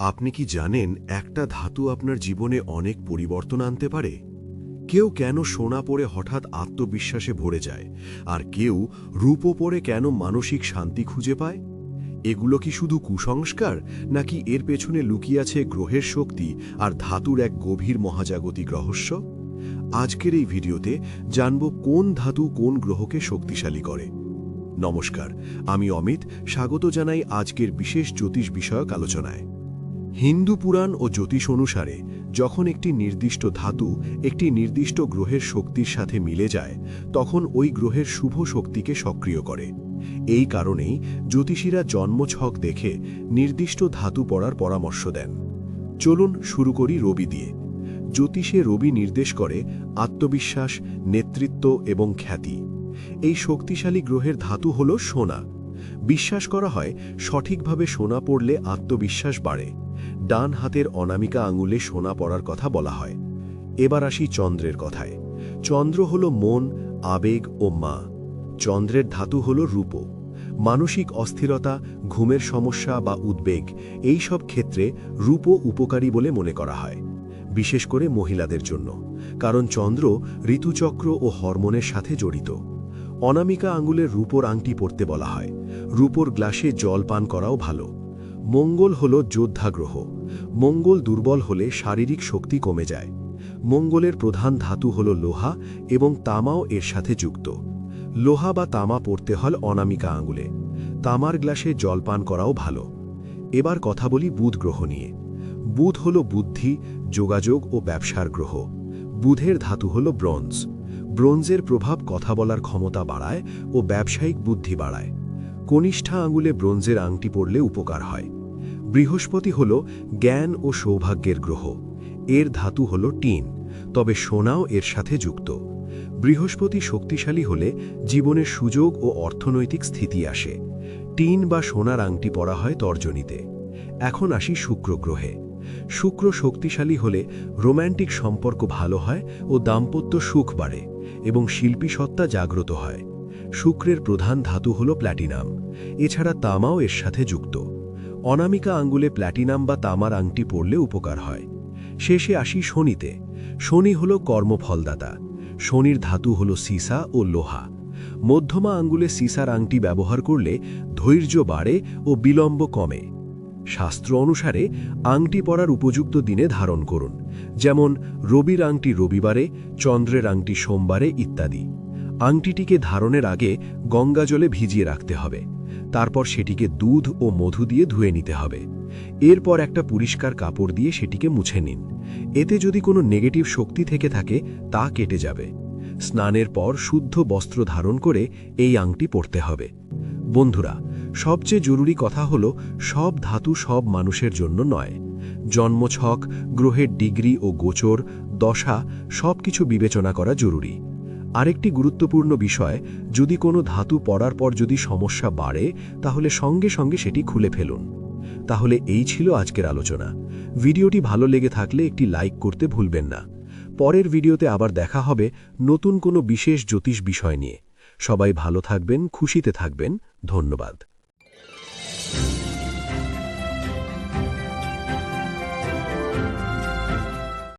আপনি কি জানেন একটা ধাতু আপনার জীবনে অনেক পরিবর্তন আনতে পারে? কেউ কেন সোনা পরে হঠাৎ আত্মবিশ্বাসে ভরে যায়, আর কেউ রূপো পরে কেন মানসিক শান্তি খুঁজে পায়? এগুলো কি শুধু কুসংস্কার, নাকি এর পেছনে লুকিয়ে আছে গ্রহের শক্তি আর ধাতুর এক গভীর মহাজাগতিক রহস্য? আজকের এই ভিডিওতে জানব কোন ধাতু কোন গ্রহকে শক্তিশালী করে। নমস্কার, আমি অমিত, স্বাগত জানাই আজকের বিশেষ জ্যোতিষ বিষয়ক আলোচনায়। হিন্দু পুরাণ ও জ্যোতিষ অনুসারে, যখন একটি নির্দিষ্ট ধাতু একটি নির্দিষ্ট গ্রহের শক্তির সাথে মিলে যায়, তখন ওই গ্রহের শুভ শক্তিকে সক্রিয় করে। এই কারণেই জ্যোতিষীরা জন্মছক দেখে নির্দিষ্ট ধাতু পড়ার পরামর্শ দেন। চলুন শুরু করি রবি দিয়ে। জ্যোতিষে রবি নির্দেশ করে আত্মবিশ্বাস, নেতৃত্ব এবং খ্যাতি। এই শক্তিশালী গ্রহের ধাতু হল সোনা। বিশ্বাস করা হয়, সঠিকভাবে সোনা পড়লে আত্মবিশ্বাস বাড়ে। ডান হাতের অনামিকা আঙুলে সোনা পড়ার কথা বলা হয়। এবার আসি চন্দ্রের কথায়। চন্দ্র হল মন, আবেগ ও মা। চন্দ্রের ধাতু হল রূপ। মানসিক অস্থিরতা, ঘুমের সমস্যা বা উদ্বেগ, এই সব ক্ষেত্রে রূপ উপকারী বলে মনে করা হয়, বিশেষ করে মহিলাদের জন্য। কারণ চন্দ্র ঋতুচক্র ও হরমোনের সাথে জড়িত। অনামিকা আঙ্গুলের রূপোর আংটি পরতে বলা হয়। রূপোর গ্লাসে জল পান করাও ভালো। মঙ্গল হল যোদ্ধা গ্রহ মঙ্গল দুর্বল হলে শারীরিক শক্তি কমে যায়। মঙ্গলের প্রধান ধাতু হল লোহা এবং তামাও এর সাথে যুক্ত। লোহা বা তামা পড়তে হল অনামিকা আঙুলে। তামার গ্লাসে জল পান করাও ভালো। এবার কথা বলি বুধ গ্রহ নিয়ে। বুধ হল বুদ্ধি, যোগাযোগ ও ব্যবসার গ্রহ। বুধের ধাতু হল ব্রোঞ্জ। ব্রোঞ্জের প্রভাব কথা বলার ক্ষমতা বাড়ায় ও ব্যবসায়িক বুদ্ধি বাড়ায়। কনিষ্ঠা আঙুলে ব্রোঞ্জের আংটি পড়লে উপকার হয়। বৃহস্পতি হল জ্ঞান ও সৌভাগ্যের গ্রহ। এর ধাতু হল টিন, তবে সোনাও এর সাথে যুক্ত। বৃহস্পতি শক্তিশালী হলে জীবনের সুযোগ ও অর্থনৈতিক স্থিতি আসে। টিন বা সোনার আংটি পরা হয় তর্জনীতে। এখন আসি শুক্র গ্রহে। শুক্র শক্তিশালী হলে রোম্যান্টিক সম্পর্ক ভালো হয় ও দাম্পত্য সুখ বাড়ে এবং শিল্পী সত্তা জাগ্রত হয়। শুক্রের প্রধান ধাতু হল প্ল্যাটিনাম। এছাড়া তামাও এর সাথে যুক্ত। অনামিকা আঙ্গুলে প্ল্যাটিনাম বা তামার আংটি পড়লে উপকার হয়। শেষে আসি শনিতে। শনি হল কর্মফলদাতা। শনির ধাতু হল সিসা ও লোহা। মধ্যমা আঙ্গুলে সিসার আংটি ব্যবহার করলে ধৈর্য বাড়ে ও বিলম্ব কমে। শাস্ত্র অনুসারে আংটি পরার উপযুক্ত দিনে ধারণ করুন। যেমন, রবির আংটি রবিবারে, চন্দ্রের আংটি সোমবারে ইত্যাদি। আংটিটিকে ধারণের আগে গঙ্গা জলে ভিজিয়ে রাখতে হবে। তারপর সেটিকে দুধ ও মধু দিয়ে ধুয়ে নিতে হবে। এরপর একটা পরিষ্কার কাপড় দিয়ে সেটিকে মুছে নিন। এতে যদি কোনো নেগেটিভ শক্তি থেকে থাকে, তা কেটে যাবে। স্নানের পর শুদ্ধ বস্ত্র ধারণ করে এই আংটি পরতে হবে। বন্ধুরা, সবচেয়ে জরুরি কথা হল, সব ধাতু সব মানুষের জন্য নয়। জন্মছক, গ্রহের ডিগ্রি ও গোচর, দশা সব কিছু বিবেচনা করা জরুরি। আরেকটি গুরুত্বপূর্ণ বিষয়, যদি কোনো ধাতু পড়ার পর যদি সমস্যা বাড়ে, তাহলে সঙ্গে সঙ্গে সেটি খুলে ফেলুন। তাহলে এই ছিল আজকের আলোচনা। ভিডিওটি ভালো লেগে থাকলে একটি লাইক করতে ভুলবেন না। পরের ভিডিওতে আবার দেখা হবে নতুন কোনো বিশেষ জ্যোতিষ বিষয় নিয়ে। সবাই ভালো থাকবেন, খুশিতে থাকবেন। ধন্যবাদ।